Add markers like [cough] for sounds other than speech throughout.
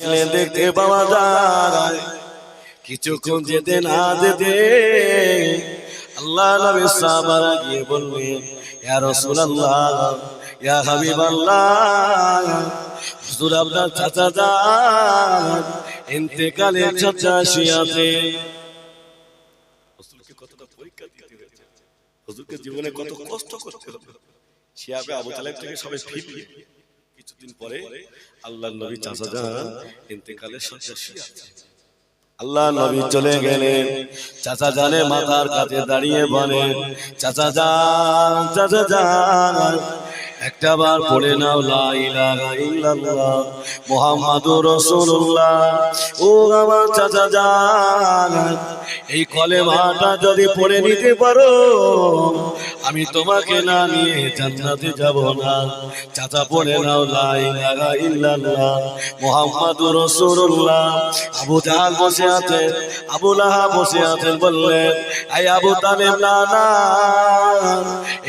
আসলে দেখতে পাওয়া যায়। কিছুক্ষণ যেতে না যেতে আল্লাহ নবী সাহাবারা গিয়ে বললেন, ইয়া রাসূলুল্লাহ, ইয়া হাবিবাল্লাহ, হুজুর আপনার চাচা যান ইন্তেকালের চাচা শিয়াতে হুজুরকে কতটা পরীক্ষা দিতে হয়েছে? হুজুরকে জীবনে কত কষ্ট করতে হবে? শিয়াবে আবু তালেব থেকে সবাই ফিরবে। কিছুদিন পরে আল্লাহ নবী চাচা যান ইন্তেকালের কালে আল্লাহ নবী চলে গেলেন চাচা জানে মাথার কাছে দাঁড়িয়ে বলেন চাচা যান চাচা যান। একটা বার পড়ে নাও মুহাম্মাদুর রাসূলুল্লাহ। ও আমার চাচা যান এই কলেমাটা যদি পড়ে নিতে পারো, আমি তোমাকে না নিয়ে জান্নাতে যাব না। চাচা পড়ে নাও ইল্লাল্লাহ, মুহাম্মাদুর রাসূলুল্লাহ। আবু জাহাল বসে আছে, আবু লাহাব বসে আছেন বললেন আই আবু তালেব, না না।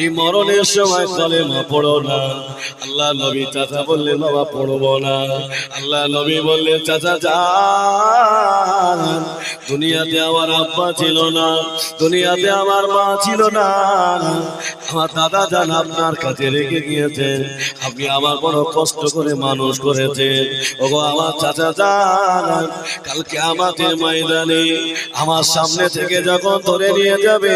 এই মরণের সময় কলেমা পড়ো না। আল্লাহ নবী চাচা বললেন বাবা, পড়ব না। আল্লাহ নবী বললেন চাচা, যান। দুনিয়াতে আমার আব্বা ছিল না। দুনিয়াতে আমার মা ছিল না। আমার দাদা যান আপনার কাছে রেখে গিয়েছেন। আপনি আমার বড় কষ্ট করে মানুষ করেছেন। ওগো, আমার চাচা, যান। কালকে আমাদের ময়দানে আমার সামনে থেকে যখন ধরে নিয়ে যাবে,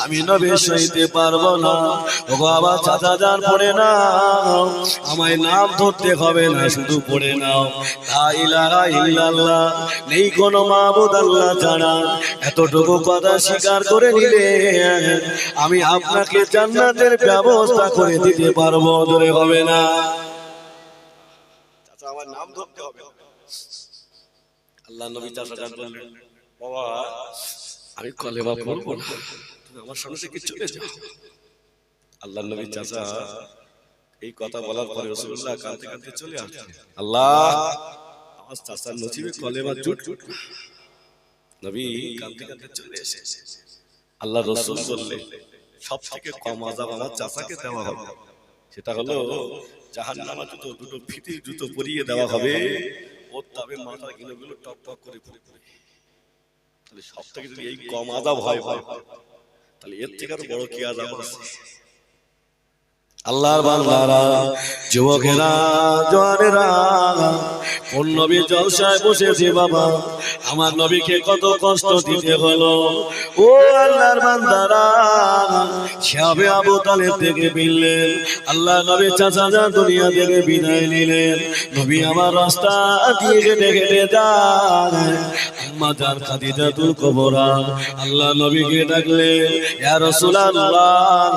আমি নবে সইতে পারব না। ওগো, আমার চাচা যান পড়ে না। আমায় নাম ধরতে হবে না, শুধু পড়ে নাও। নেই কোনো মাবুদ আল্লাহ ছাড়া। এতটুকু কথা স্বীকার করে নিলে আমি আপনাকে জান্নাতের ব্যবস্থা করে দিতে পারব ধরে হবে না। আমার নাম ধরতে হবে। আল্লাহ নবী যান বললেন বাবা, আমি কলেমা পড়ব না। তুমি আমার সামনে চলে যাও। আল্লাহ নবী চাচা। এই কথা বলার পরে রসুল্লাহ কাঁদতে কাঁদতে চলে আসছে আল্লাহ আমার চাচার নসিবে কলেমা জুট। নবী কাঁদতে কাঁদতে চলে এসেছে। আল্লাহ রসুল বললে সব থেকে কম আজাব আমার চাচাকে দেওয়া হবে। সেটা হলো জাহান নামা জুতো দুটো ফিতে জুতো পরিয়ে দেওয়া হবে। ওর তবে মাথা গিলোগুলো টক টক করে পড়বে। তাহলে সব থেকে যদি এই কম আজাব হয় হয়। তাহলে এর থেকে আরও বড় কি আজাব আছে? আল্লাহর বান্দারা যুবকেরা জওয়ানেরা কোন নবী জলসায় বসেছে বাবা? আমার নবীকে কত কষ্ট দিতে হলো। ও আল্লাহর বান্দারা, শিয়াবে আবু তালেব থেকে বিনলেন আল্লাহ নবী চাচা যা দুনিয়া থেকে বিদায় নিলেন। নবী আমার রাস্তা দিয়ে হেঁটে হেঁটে তুল কবরা। আল্লাহ নবীকে ডাকলে ইয়া রাসূলুল্লাহ,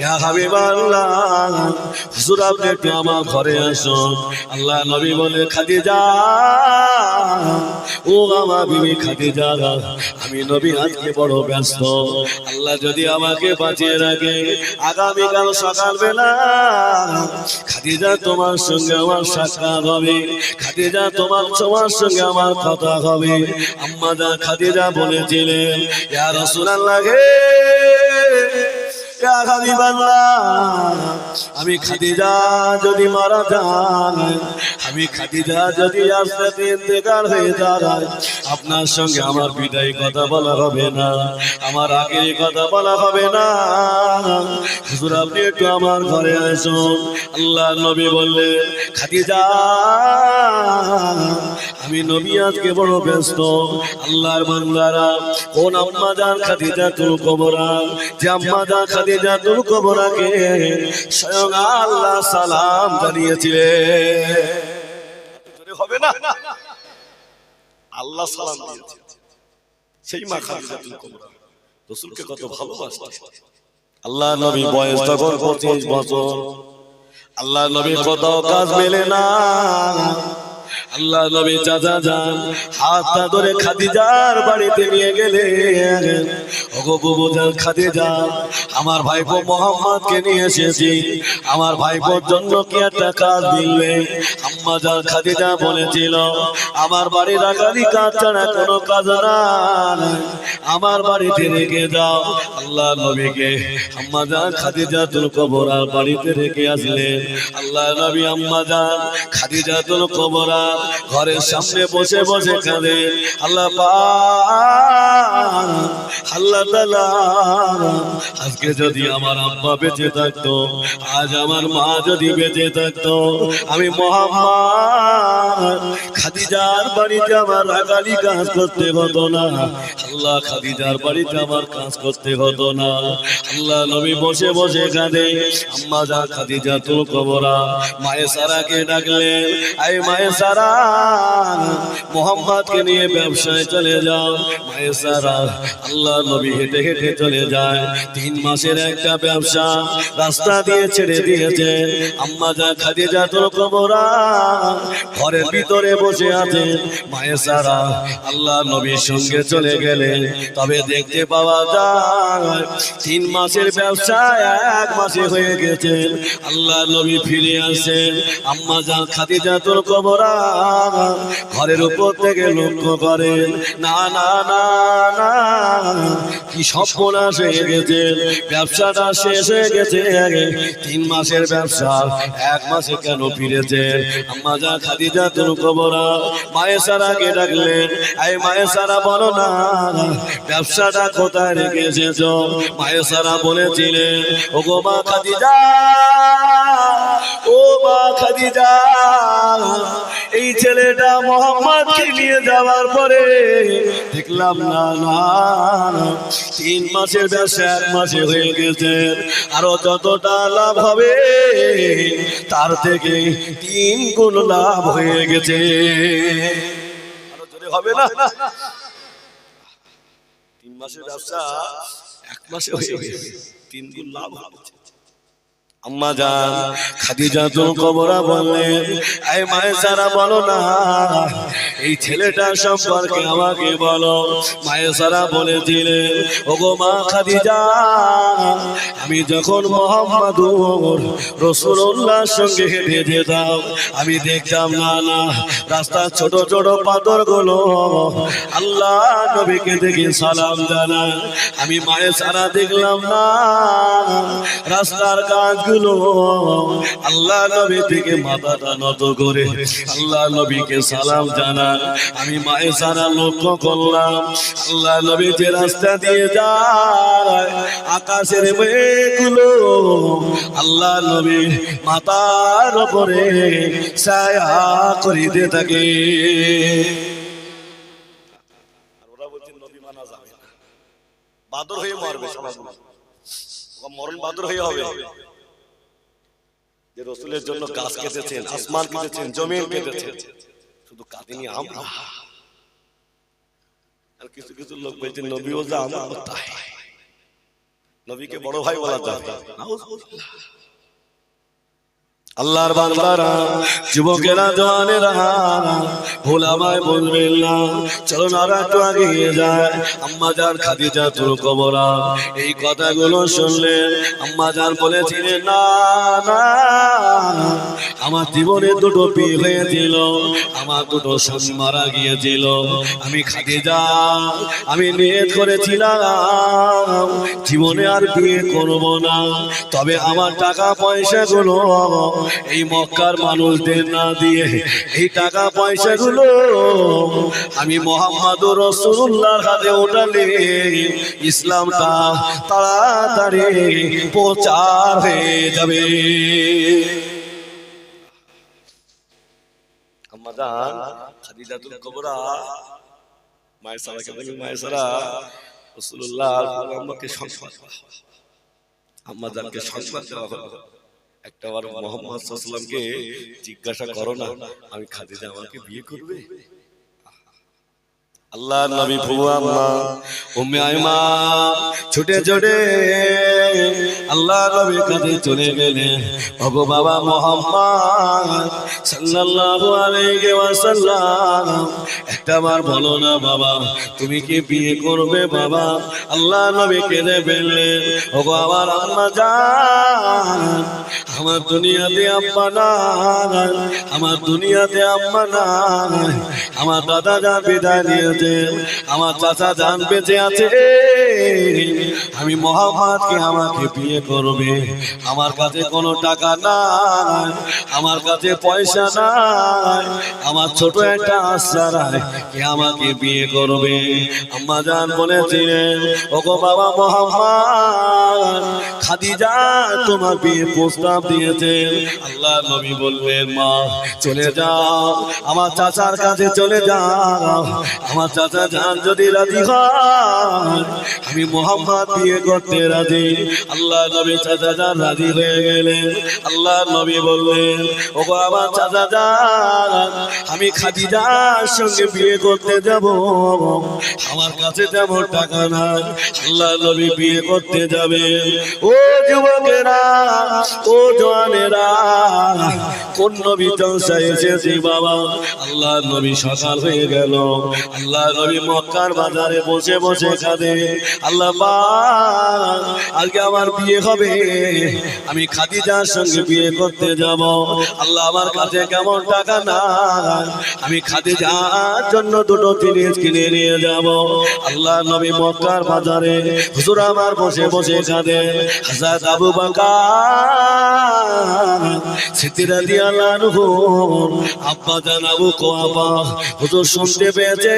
ইয়া হাবিবাল্লাহ, হুজুর আপনি আমার ঘরে আসুন। আল্লাহ নবী বলে খাদিজা। ও আমার আমি নবী আল্লাহ যদি আমাকে বাঁচিয়ে রাখে, আগামীকাল সকালবেলা খাদিজা তোমার সঙ্গে আমার সাক্ষাৎ হবে, খাদিজা তোমার তোমার সঙ্গে আমার কথা হবে। আম্মা যা খাদিজা বলেছিলেন, ইয়া ইয়া হাবিবাল্লাহ আমি খাদিজা যদি মারা যান, আমি খাদিজা যদি আস্তে ইন্তেকাল হয়ে দাঁড়ায় আপনার সঙ্গে আমার বিদায় কথা বলা হবে না, আমার আগের কথা বলা হবে না। হুজুর, আপনি একটু আমার ঘরে আসুন। আল্লাহ নবী খাদিজা আমি নবী আজকে বড় ব্যস্ত। আল্লাহর বান্দারা, কোন আম্মা জান খাদিজা তুল কবরা? যে আম্মা জান খাদিজা তুল কবরাকে স্বয়ং আল্লাহ সালাম জানিয়েছিলেন। হবে না? আল্লাহ সালাম দিয়েছে সেই মা খাদিজা তুল কবরা। রসুলকে কত ভালোবাসতে। আল্লাহ নবী বয়স তখন পঁচিশ বছর আল্লাহ নবী কত কাজ মেলে না। আল্লাহ নবী চাচা যান হাতটা ধরে খাদিজার বাড়িতে নিয়ে গেলে ওগো বুবু খাদিজা, আমার ভাইপো মোহাম্মদকে নিয়ে এসেছি। আমার ভাইপোর জন্য কি একটা কাজ দিলে? আম্মা খাদিজা বলেছিল, আমার বাড়ির আগালি কাজ ছাড়া কোনো কাজ আমার বাড়িতে রেখে যাও আল্লাহ নবীকে আম্মা যান খাদিজা তুল কবরার বাড়িতে রেখে আসলেন। আল্লাহ নবী আম্মা যান খাদিজা তুল কবরা ঘরের সামনে বসে বসে কাঁদে। আল্লাহ আল্লাহ আজকে যদি আমার আব্বা বেঁচে থাকতো আজ আমার মা যদি বেঁচে থাকতো আমি মোহাম্মদ খাদিজার বাড়িতে আমার রাগালি কাজ করতে হতো না। আল্লাহ খাদিজার বাড়িতে আমার কাজ করতে হতো না। আল্লাহ নবী বসে বসে কাঁদে। আম্মা যা খাদিজা তো কবরা। মায়ে সারাকে ডাকলেন আই মায়ে সারা মোহাম্মদকে নিয়ে ব্যবসায় চলে যাও আল্লাহ নবী হেঁটে হেঁটে চলে যায়। তিন মাসের একটা ব্যবসা রাস্তা দিয়ে ছেড়ে দিয়েছে। আম্মা যা খাদিজা তো কবরা, ঘরের ভিতরে বসে আছে মায়ের সারা আল্লাহ নবীর সঙ্গে চলে গেলেন। তবে দেখতে পাওয়া যায়, তিন মাসের ব্যবসা এক মাসে হয়ে গেছে। আল্লাহ নবী ফিরে আসেন। আম্মা যা খাদিজা তোর কবরা ঘরের উপর থেকে লক্ষ্য করেন। না না না কি সর্বনাশ হয়ে গেছে ব্যবসাটা শেষ হয়ে গেছে। তিন মাসের ব্যবসা, এক মাসে কেন ফিরেছে? আম্মা যা, খাদিজা তোর কবরা। মায়ের সারাকে ডাকলেন? এই মায়ের সারা বলো না, ব্যবসাটা কোথায় রেখে মায়ের সারা বলেছিলেন ও গো মা খাদিজা ও মা খাদিজা, এই ছেলেটা মোহাম্মদকে নিয়ে যাওয়ার পরে দেখলাম না না, তিন মাসের ব্যবসা, এক মাসে হয়ে গেছে। আরও যতটা লাভ হবে, তার থেকে তিন গুণ লাভ হয়ে গেছে। হবে না? তিন মাসের ব্যবসা, এক মাসে হয়ে গেছে। তিন গুণ লাভ হয়েছে আম্মা যান খাদিজা তো কবরা বললেন এই মায়ের সারা বলো না। এই ছেলেটা সম্পর্কে আমাকে বলো। মায়ের সারা বলেছিলেন ও গো মা খাদিজা, আমি যখন মোহাম্মদ রসুল্লাহর সঙ্গে হেঁটে যেতাম, আমি দেখতাম না না, রাস্তার ছোট ছোট পাথরগুলো আল্লাহ নবীকে দেখে সালাম জানায়। আমি মায়ের সারা দেখলাম না, রাস্তার গাছগুলো আল্লাহ নবী থেকে মাথাটা নত করে আল্লাহ নবীকে সালাম জানান আমি মায়ের সারা লক্ষ্য করলাম। আল্লাহ নবী যে রাস্তা দিয়ে যায় আকাশের মেঘগুলো আল্লাহ নবী মাতার উপরে ছায়া করিতে থাকে। বাদর হয়ে মরবে সমাজগুলো মরণ বাদর হয়ে হবে। যে রসুলের জন্য গাছ কেটেছেন আসমান কেটেছেন জমিন কেটেছেন। শুধু কাঁদিনি আমরা। আর কিছু কিছু লোক বলছে নবী যা আমার নবীকে বড় ভাই বলা যায়। আল্লাহর বান্দারা, যুবকেরা, জওয়ানেরা ভোলামায় বলবেন না চলো না আর একটু এগিয়ে যায় আম্মা যান খাদিজা তোর কবরা, এই কথাগুলো শুনলেন আম্মা যান বলেছিলেন, না না, আমার জীবনে দুটো বিয়ে হয়েছিল, আমার দুটো স্বামী মারা গিয়েছিল। আমি খাদিজা, আমি নিয়ত করেছিলাম, জীবনে আর বিয়ে করব না। তবে আমার টাকা পয়সা গুলো এই মক্কার মানুষদের না দিয়ে এই টাকা পয়সা গুলো আমি মোহাম্মদ রসুল্লাহর হাতে ওঠালে ইসলামটা তাড়াতাড়ি প্রচার হয়ে যাবে। আম্মাজান খাদিজাতুল মায়ের সারা কেন মায়ের সারা হলো। একটা বার মোহাম্মদ সাল্লামকে জিজ্ঞাসা করো না। আমি খাদিজা আমাকে বিয়ে করবে? আল্লাহ নবী ফুয়া আম্মা, উম্মে আইমা, ছুটে ছুটে আল্লাহ নবী কাছে চলে গেলেন ওগো বাবা মোহাম্মদ সাল্লাল্লাহু আলাইহি একটা বার বলো না বাবা, তুমি কি বিয়ে করবে বাবা? আল্লাহ নবী কেঁদে ফেললেন ওগো আমার আম্মা জান, আমার দুনিয়াতে আম্মা নাই, আমার দুনিয়াতে আম্মা নাই, আমার দাদা যান বিদায় নিয়েছে আমার চাচা জান বেঁচে আছে। আমি মোহাম্মদকে আমাকে বিয়ে করবে। আমার কাছে কোনো টাকা নাই, আমার কাছে পয়সা নাই, আমার ছোট একটা আশা নাই কে আমাকে বিয়ে করবে। আম্মা জান বলেছিলেন, ওগো বাবা মোহাম্মদ খাদিজা তোমার বিয়ে প্রস্তাব দিয়েছে। আল্লাহ নবী বললেন, মা, চলে যাও, আমার চাচার কাছে চলে যাও। আমার চাচা যান যদি রাজি হয় আমি মোহাম্মদ বিয়ে করতে রাজি? আল্লাহ নবী চাচা যান রাজি হয়ে গেলেন। আল্লাহ নবী বললেন ওগো আমার চাচা যান আমি খাদিজার সঙ্গে বিয়ে করতে যাব। আমার কাছে তেমন টাকা নাই। আল্লাহ নবী বিয়ে করতে যাবে। ও যুবকেরা ও জওয়ানেরা কোন নবী চৌসায় এসেছি বাবা? আল্লাহ নবী সকাল হয়ে গেল। আল্লাহ নবী মক্কার বাজারে বসে বসে কাঁদে আল্লাহ পাক, আজকে আমার বিয়ে হবে। আমি খাদিজার সঙ্গে বিয়ে করতে যাব। আল্লাহ আমার কাছে কেমন টাকা না আমি খাদিজার জন্য দুটো জিনিস কিনে নিয়ে যাব। আল্লাহ নবী মক্কার বাজারে হুজুর আমার বসে বসে কাঁদে। হাজার আবু বাকা সিদ্দিরা দিয়া লানহু আব্বা জান আবু কোয়াবা হুজুর শুনতে পেয়েছে।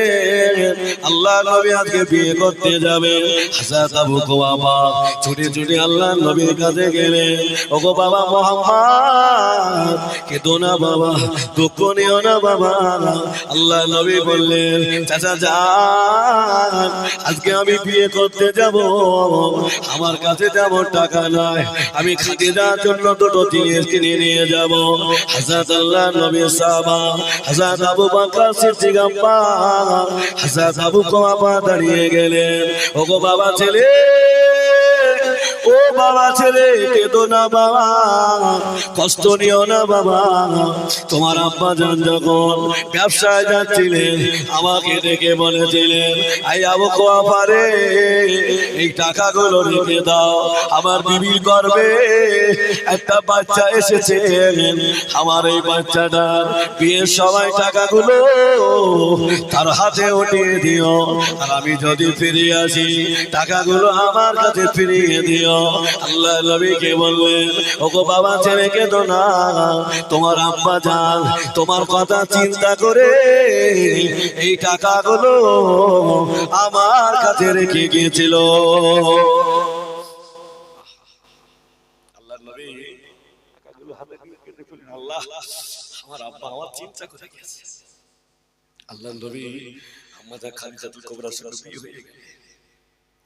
আল্লাহ নবী আজকে বিয়ে করতে যাবে। হাসাত আবু কোয়াবা ছুটে ছুটে আল্লাহ নবীর কাছে গেলে, ওগো বাবা মোহাম্মদ, কেঁদো না বাবা, দুঃখ নিও না বাবা। আল্লাহ নবী বললেন, চাচা যান, আজকে আমি বিয়ে করতে যাব। আমার কাছে তেমন টাকা নাই। আমি খাদিজার জন্য দুটো জিনিস কিনে নিয়ে যাব। হাজার আল্লাহ নবী সাহাবা হাজার আবু বাকর সিদ্দিক আব্বা হাজার আবু কোয়াবা দাঁড়িয়ে গেলেন, ওগো বাবা ছেলে ও বাবা ছেলে, কেঁদো না বাবা, কষ্ট নিও না বাবা। তোমার আব্বা যান যখন ব্যবসায় যাচ্ছিলেন, আমাকে ডেকে বলেছিলেন, আই আবু কোয়াপারে এই টাকাগুলো রেখে দাও, আমার বিবির গর্বে একটা বাচ্চা এসেছে। আমার এই বাচ্চাটার বিয়ের সবাই টাকাগুলো তার হাতে উঠিয়ে দিও, আর আমি যদি ফিরে আসি, টাকাগুলো আমার কাছে ফিরিয়ে দিও। আল্লাহ নবীকে বললেন, ওগো বাবা ছেলেকে তো না। তোমার আব্বা যান, তোমার কথা চিন্তা করে এই টাকাগুলো আমার কাছে রেখে গিয়েছিল। আল্লাহ নবী গেছে আমাদের খালিজাতুল কোবরার সঙ্গে বিয়ে হয়ে গেল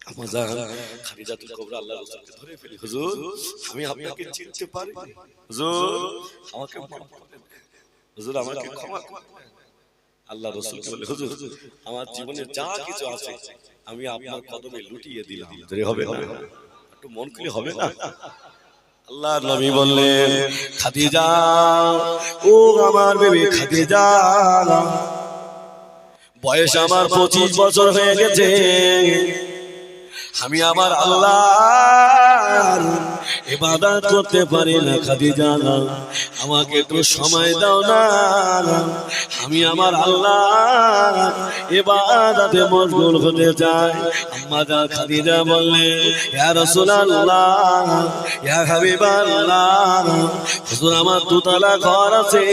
আমাজা খালিজাতুল কোবরা আল্লাহ রাসূলকে ধরে ফেলি। হুজুর আমি আপনাকে চিনতে পারি হুজুর আমাকে মাফ করে হুজুর আমাকে ক্ষমা করে আল্লাহ রসুলকে বলে হুজুর আমার জীবনে যা কিছু আছে আমি আপনার কদমে লুটিয়ে দিলাম। ধরে হবে একটু মন খুলে হবে না? আল্লাহ নবী বললেন খাদিজা ও আমার বেবি খাদিজা বয়স আমার পঁচিশ বছর হয়ে গেছে। আমি আমার আল্লাহ ইবাদত করতে পারি না, খাদিজা। আমাকে একটু সময় দাও না। আমি আমার আল্লাহ ইবাদতে মশগুল হতে চাই। আম্মা খাদিজা বললেন ইয়া রাসূলুল্লাহ, ইয়া হাবিবাল্লাহ, হুজুর আমার দুতলা ঘর আছে।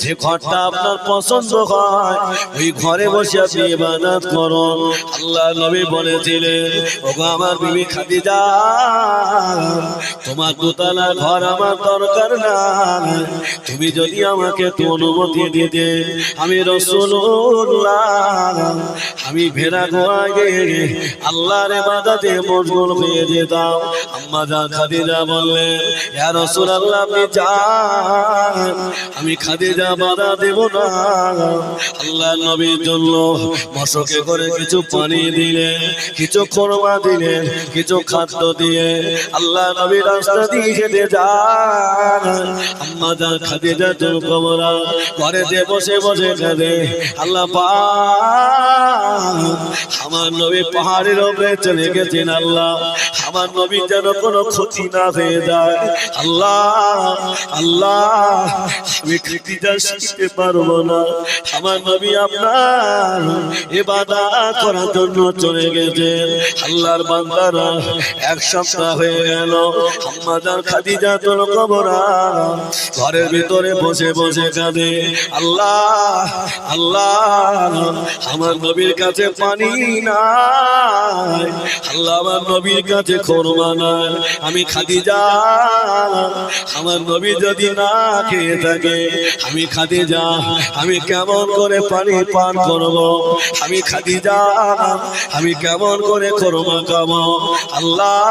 যে ঘরটা আপনার পছন্দ হয়, ওই ঘরে বসে আপনি ইবাদত করুন। আল্লাহ নবী বলেছিলেন, ওগো আমার বিবি খাদিজা তোমার দোতলা ঘর আমার দরকার না তুমি যদি আমাকে একটু অনুমতি দিতে, আমি রসুল্লাহ আমি ভেড়া গোয়াগে আল্লাহর ইবাদতে মশগুল হয়ে যেতাম। আম্মা যা খাদিজা বললেন ইয়া রাসূলুল্লাহ, আপনি যান। আমি খাদিজা বাধা দেব না। আল্লাহ নবীর জন্য মশকে করে কিছু পানি দিলেন কিছু খোরমা দিলেন কিছু খাদ্য দিয়ে আল্লাহ নবী রাস্তা দিয়ে যান। আম্মা যা খাদে যা বসে বসে আল্লাহ আমার নবী পাহাড়ের চলে গেছেন আল্লাহ। আমার নবী যেন কোনো ক্ষতি না হয়ে যায়। আল্লাহ আল্লাহ, আমি খিটিটা শিখতে পারব না। আমার নবী আপনার এবাদা করার জন্য চলে গেছেন। আল্লাহর বান্দারা এক সপ্তাহ হয়ে গেল। আম্মাদার খাদিজা তোর কবরা। ঘরের ভিতরে বসে বসে কাঁদে, আল্লাহ আল্লাহ, আমার নবীর কাছে পানি নাই। আল্লাহ, আমার নবীর কাছে খোরমা নাই। আমি খাদিজা, আমার নবী যদি না খেয়ে থাকে, আমি খাদিজা, আমি কেমন করে পানি পান করব? আমি খাদিজা, আমি কেমন করে খোরমা খাব? আল্লাহ,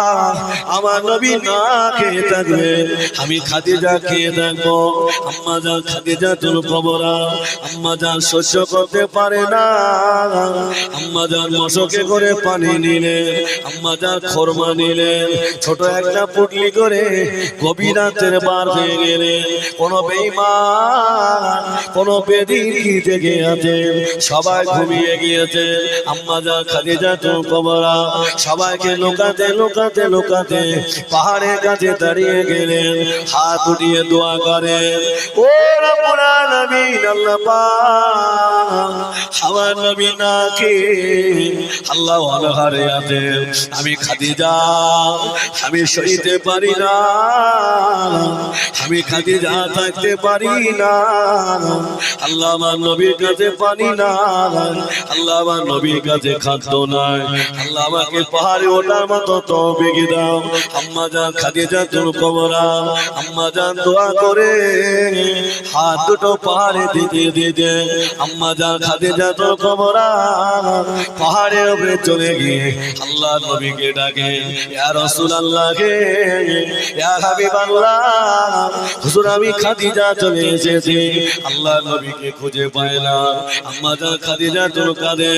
আমার নবী না খেয়ে থাকবে। আমি খাদিজা খেয়ে থাকব আম্মা যা খাদিজা তোর খবরা আম্মা যান সহ্য করতে পারে না। আম্মা যান মশকে করে পানি নিলে, আম্মা যান খরমা নিলে, ছোট একটা পুটলি করে গভীর রাতের বার হয়ে গেলে কোন বেইমান কোন বেদিন কি জেগে আছে। সবাই ঘুমিয়ে গিয়েছে। আম্মা যা খাদিজা তো কবরা, সবাইকে লোকাতে লোকাতে লোকাতে পাহাড়ের কাছে দাঁড়িয়ে গেলেন, হাত উঠিয়ে দোয়া করে ও আল্লাহ পাক, আমার নবী আল্লাহ অনহারে আছে আমি খাদিজা, আমি সইতে পারি না। আমি খাদিজা থাকতে পারি না। আল্লাহ আমার নবীর কাছে পানি না। আল্লাহ আমার নবীর কাছে খাদ্য নাই। আল্লাহ আমাকে পাহাড়ে ওঠার মতো তো বেগে দাও। আম্মা যান খাদিজা তোর কবরা। আম্মা যান দোয়া করে, হাত দুটো পাহাড়ে দিতে দিতে আম্মা যান খাদিজা তোর কবরা পাহাড়ের উপরে চলে গিয়ে আল্লাহ নবীকে ডাকে, ইয়া রাসূলুল্লাহকে ইয়া হাবিবাল্লাহ, হুজুর আমি খাদিজা চলে এসেছি। আল্লাহ নবীকে খুঁজে পায় না। আম্মা যান খাদিজা তোর কাঁদে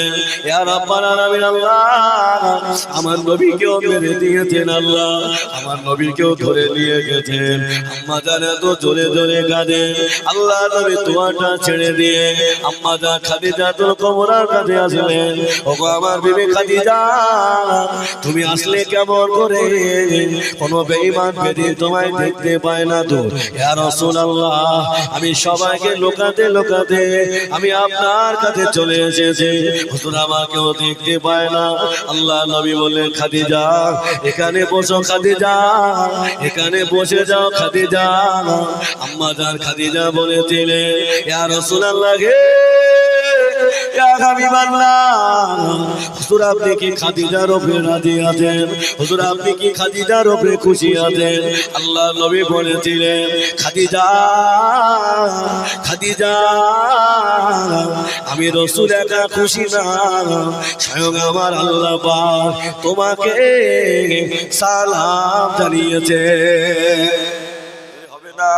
ইয়া রাব্বাল আলামিন, আল্লাহ, আমার নবীকেও মেরে দিয়েছেন আল্লাহ। আমার নবীকেও ধরে নিয়ে গেছেন আম্মা জান এত জোরে জোরে কাঁদে। আল্লাহ নবী তোমারটা ছেড়ে দিয়ে আম্মা যা খাদিজা তোর কবরার কাছে আসলেন। ওগো আমার বিবি খাদিজা, তুমি আসলে কেমন করে? কোন বেঈমান বেদি তোমায় দেখতে পায় না তো। ইয়া রাসূলুল্লাহ, আমি সবাইকে লোকাতে লোকাতে আমি আপনার কাছে চলে এসেছি। হুজুর আমাকেও দেখতে পায় না। আল্লাহ নবী বললেন, খাদিজা, এখানে বসো খাদিজা। এখানে বসে যাও খাদিজা। আম্মা জান খাদিজা বলেছিলেন ইয়া রাসূলুল্লাহ আল্লাহ নবী বলেছিলেন, খাদিজা খাদিজা, আমি রসুল একা খুশি না। স্বয়ং আমার আল্লাহ তোমাকে সালাম জানিয়েছে। হবে না।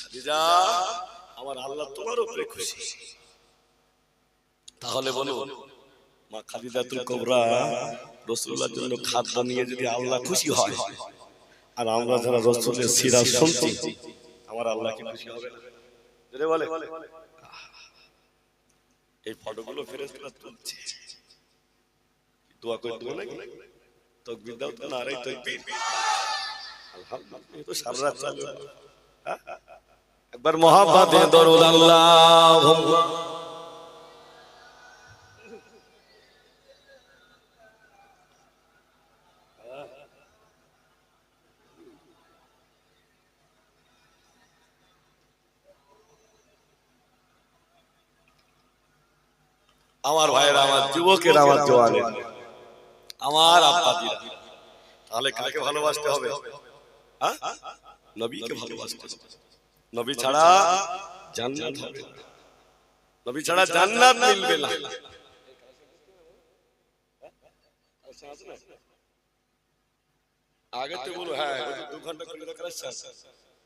খাদিজা আমার আল্লাহ তোমার উপরে খুশি। তাহলে বলো মা খাদিজাতুল কোবরা রসুল্লাহর জন্য খাদ্য নিয়ে যদি আল্লাহ খুশি হয় আর আমরা যারা রসুলের সিরা শুনছি আমার আল্লাহ কি খুশি হবে? না বলে। এই ফটোগুলো ফেরেশতারা তুলছে। দোয়া করে দেবো নাকি? তকবির দাও তো না রে তকবির। আলহামদুলিল্লাহ তো সারা রাত চালু হ্যাঁ? একবার মহাব্বাতে দরুদ আল্লাহ আমার ভাইয়েরা, আমার যুবকের, আমার জোয়ানের আমার আব্বাজিরা, তাহলে কাকে ভালোবাসতে হবে? হ্যাঁ? নবীকে ভালোবাসতে হবে। নবী ছাড়া জান্নাত। হবে। নবী ছাড়া জান্নাত মিলবে না। আগে তো বলো হ্যাঁ দু ঘণ্টা করে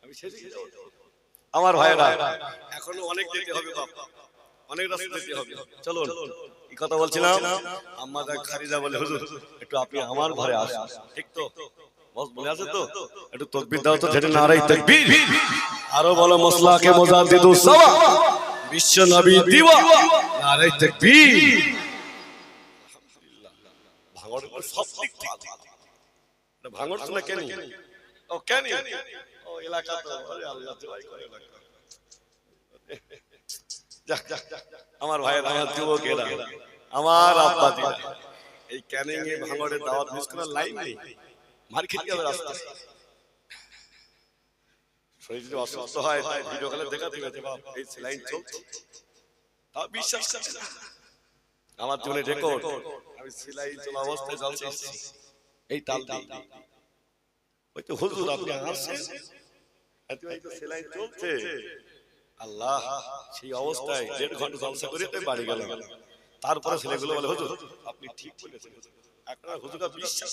আমি শেষে আমার ভাইরা এখনও অনেক যেতে হবে বাপ। অনেক রাস্তা যেতে হবে। চলুন কি কথা বলছিলাম। আম্মা খারিজা বলে হুজুর একটু আপনি আমার ঘরে আসুন। ঠিক তো? মনে আছে তো? একটু তকবির দাও তো ঝেড়ে নারাই তকবির। আরও বলো মসলাকে মোজাদ্দিদু সাওয়া। বিশ্ব নবী দিওয়া। নারাই তকবির। ভাঙড় সব দিক থেকে ভাঙড় তো কেন? ও কেন? ও এলাকা তো আরে আল্লাহ জয় করে এলাকা। যাক, যাক, যাক, আমার ভাইয়ের আমার যুবকেরা আমার আব্বা এই ক্যানিং এ ভাঙড়ে দাওয়াত মিস করার লাইন নেই। মার খেতে হবে রাস্তা শরীর যদি অসুস্থ হয় তাই ভিডিও কলে দেখাতে হবে যে বাপ এই সেলাইন চলছে। তাও বিশ্বাস করে না। আমার জীবনে রেকর্ড আমি সেলাই চলা অবস্থায় জলসা এসেছি এই তাল দিয়ে। ওই তো হুজুর আপনি আসছেন। তো সেলাই চলছে। আল্লাহ সেই অবস্থায় দেড় ঘণ্টা জলসা করে তাই বাড়ি গেলাম। তারপরে ছেলেগুলো বলে হুজুর আপনি ঠিক বলেছেন। আপনার হুজুরা বিশ্বাস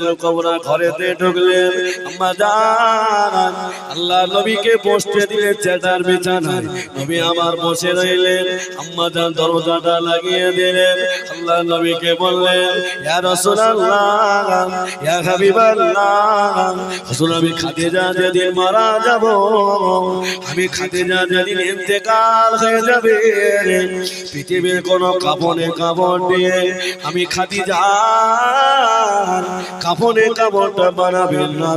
তো কবরা ঘরেতে আল্লাহ নবীকে বসতে চেটার বিছানায়। নবী আমার বসে রইলেন। আম্মা দরজাটা লাগিয়ে দিলেন। আল্লাহ নবীকে বললেন, ইয়া ইয়া হাবিবাল্লাহ আমি খাদিজা যেদিন মারা যাব, আমি খাদিজা যেদিন ইন্তেকাল হয়ে যাবে। পৃথিবীর কোন কাপড়ে কাপড় দিয়ে আমি খাদিজা কাপড়ে কাপড়টা বানাবেন না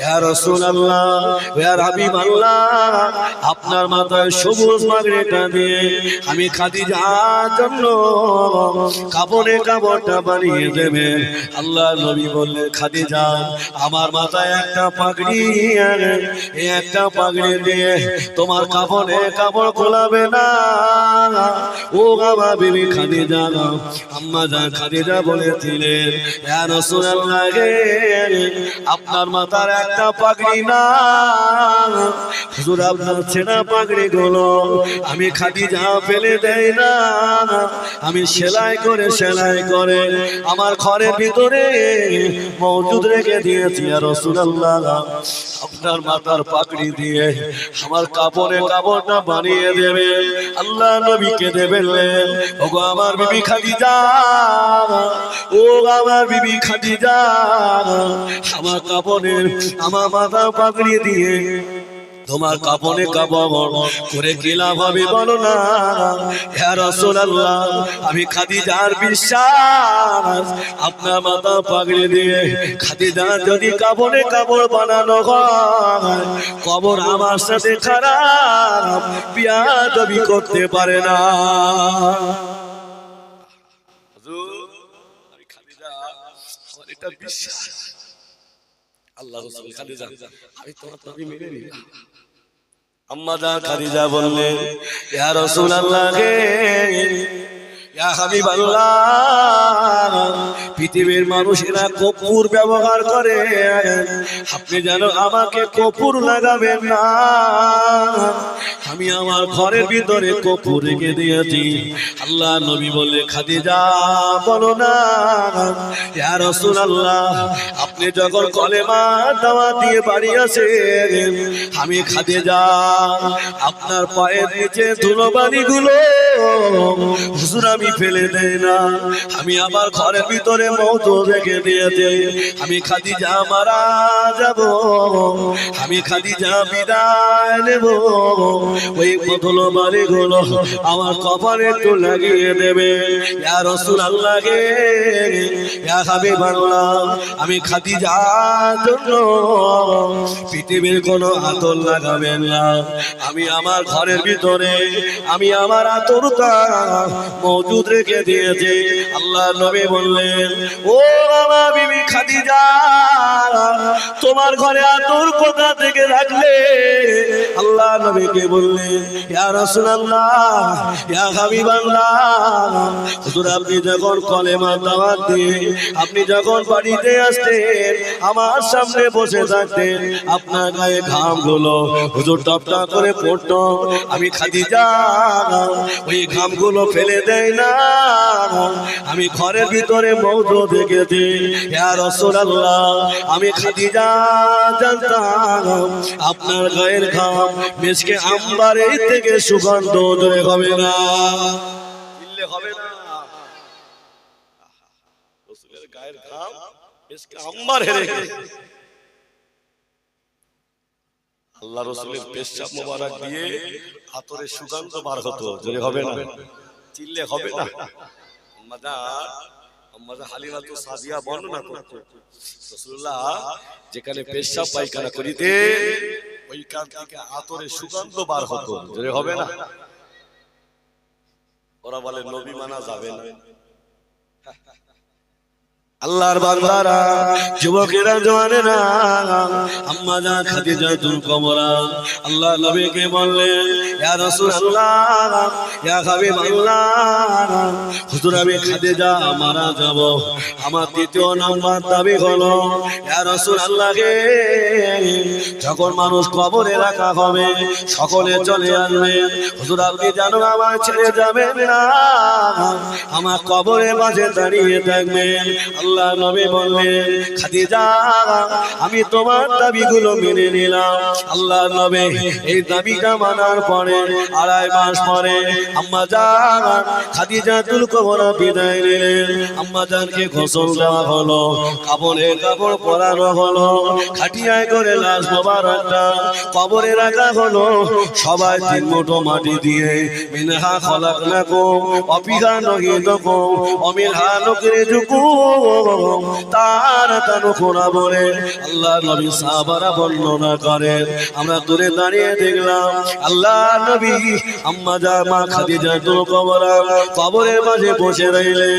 ইয়া রাসূলুল্লাহ, ইয়া হাবিবাল্লাহ, আপনার মাথায় সবুজ মাগরেটা দিয়ে আমি খাদিজার জন্য কাপড়ে কাপড়টা বানিয়ে দেবে। আল্লাহ নবী বললেন, খাদিজা, আমার মাথায় একটা পাগড়ি এই একটা পাগড়ি দিয়ে তোমার কাপড়ে কাপড় খোলাবে না। ও বাবা বিবি খাদিজা, আম্মা যা খাদিজা বলেছিলেন, ইয়া রাসূলুল্লাহ আপনার মাথার একটা পাগড়ি না। হুজুর, আপনার ছেঁড়া পাগড়ি গুলো আমি খাদিজা ফেলে দেই না। আমি সেলাই করে সেলাই করে আমার ঘরের ভিতরে মজুদ রেখে দিয়েছি আর রসুল্লাহ আপনার মাথার পাগড়ি দিয়ে আমার কাপড়ে কাপড়টা বানিয়ে দেবে। আল্লাহ নবীকে দেবেন ওগো আমার বিবি খাদিজা। ও আমার বিবি খাদিজা, আমার কাপড়ের আমার মাথা পাগড়ি দিয়ে তোমার কাপড়ে কাপড় করে কি লাভ হবে বলো না? হ্যা রাসূলুল্লাহ, আমি খাদিজার বিশ্বাস, আপনার মাথা পাগড়ি দিয়ে খাদিজার যদি কাপড়ে কাপড় বানানো হয়, কবর আমার সাথে খারাপ পিয়া দাবি করতে পারে না হুজুর, আমি খাদিজা, এটা বিশ্বাস। আল্লাহ রসুল খাদিজা, আমি তোমার মেনে ইয়া গে ইয়া হাবিবাল্লাহ, পৃথিবীর মানুষেরা কপুর ব্যবহার করে। আপনি যেন আমাকে কপুর লাগাবেন না। আমি আমার ঘরের ভিতরে কপুর রেখে দিয়েছি। আল্লাহ নবী বলে খাদিজা, বলো না। ইয়া রাসূলুল্লাহ, আপনি যখন কলেমা দাওয়া দিয়ে বাড়ি আসেন, আমি খাদিজা, আপনার পায়ের নিচে ধুলোবালি গুলো হুজুর আমি ফেলে দেই না। আমি আমার ঘরের ভিতরে মৌত রেখে দিয়েছে। আমি খাদি খাদিজা মারা যাব। আমি খাদি খাদিজা বিদায় নেব। ওই গুলো আমার কপালে একটু লাগিয়ে দেবে। গে ইয়া হাবিবাল্লাহ, আমি খাদিজার জন্য পৃথিবীর কোনো আতর লাগাবেন না। আমি আমার ঘরের ভিতরে, আমি আমার আতরটা মজুদ রেখে দিয়েছি। আল্লাহ নবী বললেন, ও আমার বিবি খাদিজা, তোমার ঘরে আতর কোথা থেকে রাখলে? আল্লাহ নবীকে বললেন আপনি যখন কলেমা দাওয়াত দিয়ে, আপনি যখন বাড়িতে আসতেন, আমার সামনে বসে থাকতেন, আপনার গায়ে ঘামগুলো হুজুর টপটা করে পড়তো, আমি খাদিজা, ওই ঘামগুলো ফেলে দেয় না, আমি ঘরের ভিতরে মৌজ দেখেছি, ইয়া রাসূলুল্লাহ, আমি খাদিজা জানতাম, আপনার গায়ের ঘাম মেসকে আম্বারে থেকে সুগন্ধ হবে না। হবে না। আল্লাহ রসুলের পেশাব মোবারক দিয়ে আতরের সুগন্ধ বার হতো জোরে হবে না। চিল্লে হবে না। হালিমা তো সাদিয়া বর্ণনা করতো। রাসূলুল্লাহ যেখানে পেশাব পায়খানা করিতে ওইখান থেকে আতরের সুগন্ধ বার হতো। হবে না? ওরা বলে নবী মানা যাবে না। [laughs] আল্লাহর বান্দারা, যুবকেরা, জওয়ানেরা, আম্মা খাদিজা তুল কমরা। আল্লাহ নবীকে বললেন, ইয়া রাসূলুল্লাহ, ইয়া হাবিবাল্লাহ, হুজুর আমি খাদিজা, মারা যাব। আমার দ্বিতীয় নাম্বার দাবি হলো, ইয়া রাসূলুল্লাহ গে যখন মানুষ কবরে রাখা হবে, সকলে চলে আসবেন। হুজুর, আপনি জানো আমার ছেড়ে যাবেন না? আমার কবরে মাঝে দাঁড়িয়ে থাকবেন। আল্লাহ নবী বললেন, খাদিজা, আমি তোমার দাবিগুলো মেনে নিলাম। আল্লাহ নবী এই দাবিটা মানার পরে আড়াই মাস পরে আম্মা জান খাদিজা তুল বিদায় নিলেন। আম্মা জানকে গোসল দেওয়া হলো, কাপড়ে কাপড় পরানো হলো, খাটিয়ায় করে লাশ মোবারকটা কবরে রাখা হলো। সবাই তিন মুঠো মাটি দিয়ে, মিনহা খলাক নাকো অপিহা নহিত কো অমিনহা নকরে জুকু তার তানু খোনা বলে, আল্লাহ নবী সাহাবারা বর্ণনা করেন। আমরা দূরে দাঁড়িয়ে দেখলাম, আল্লাহ নবী আম্মা যা মা খাদিজা তো কবরা কবরের মাঝে বসে রইলে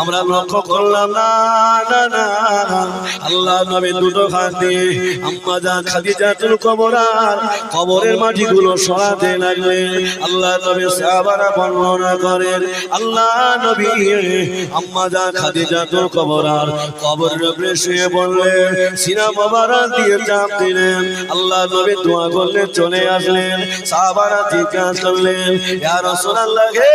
আমরা লক্ষ্য করলাম, না না না। আল্লাহ নবী দুটো দিয়ে আম্মা যা খাদিজা তুল কবরার কবরের মাটিগুলো সরাতে লাগলে আল্লাহ নবী সাহাবারা বর্ণনা করেন। আল্লাহ নবী আম্মা যা খাদিজা তুল কবরার কবরের উপরে শুয়ে বললেন সিনা বাবারা দিয়ে চাপ দিলেন। আল্লাহ নবী দোয়া করলেন চলে আসলেন, সাহাবারা জিজ্ঞাসা করলেন, ইয়া রাসূলুল্লাহ, হে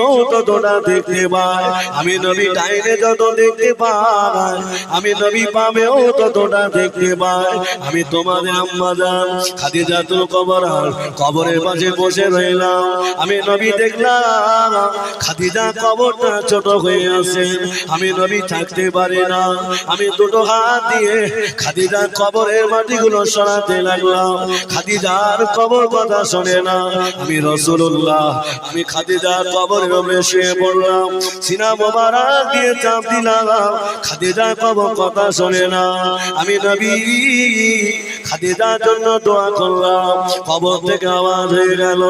ততটা দেখতে পাই। আমি নবী ডাইনে যত দেখতে পাই। আমি নবী পাবেও ততটা দেখতে পাই। আমি তোমাদের আম্মা যান খাদিজা তো কবর কবরের পাশে বসে রইলাম। আমি নবী দেখলাম, খাদিজা কবরটা ছোট হয়ে আছে। আমি নবী থাকতে পারি না। আমি দুটো হাত দিয়ে খাদিজার কবরের মাটিগুলো সরাতে লাগলাম। খাদিজার কবর কথা শোনে না। আমি রসুল্লাহ আমি খাদিজার কবরের উপরে শুয়ে পড়লাম। সিনা মোবারা দিয়ে চাপ দিলাম। খাদিজার কবর কথা শোনে না। আমি নবী, খাদিজার জন্য দোয়া করলাম। কবর থেকে আওয়াজ হয়ে গেল।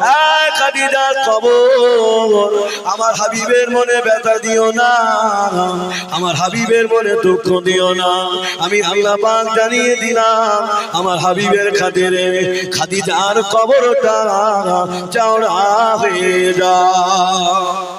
আয় খাদিজার কবর। আমার হাবিবের মনে ব্যথা দিও না। আমার হাবিবের মনে দুঃখ দিও না। আমি আল্লাহ পাক জানিয়ে দিলাম, আমার হাবিবের খাতিরে খাদিজার কবরটা চওড়া হয়ে যা। আল্লাহ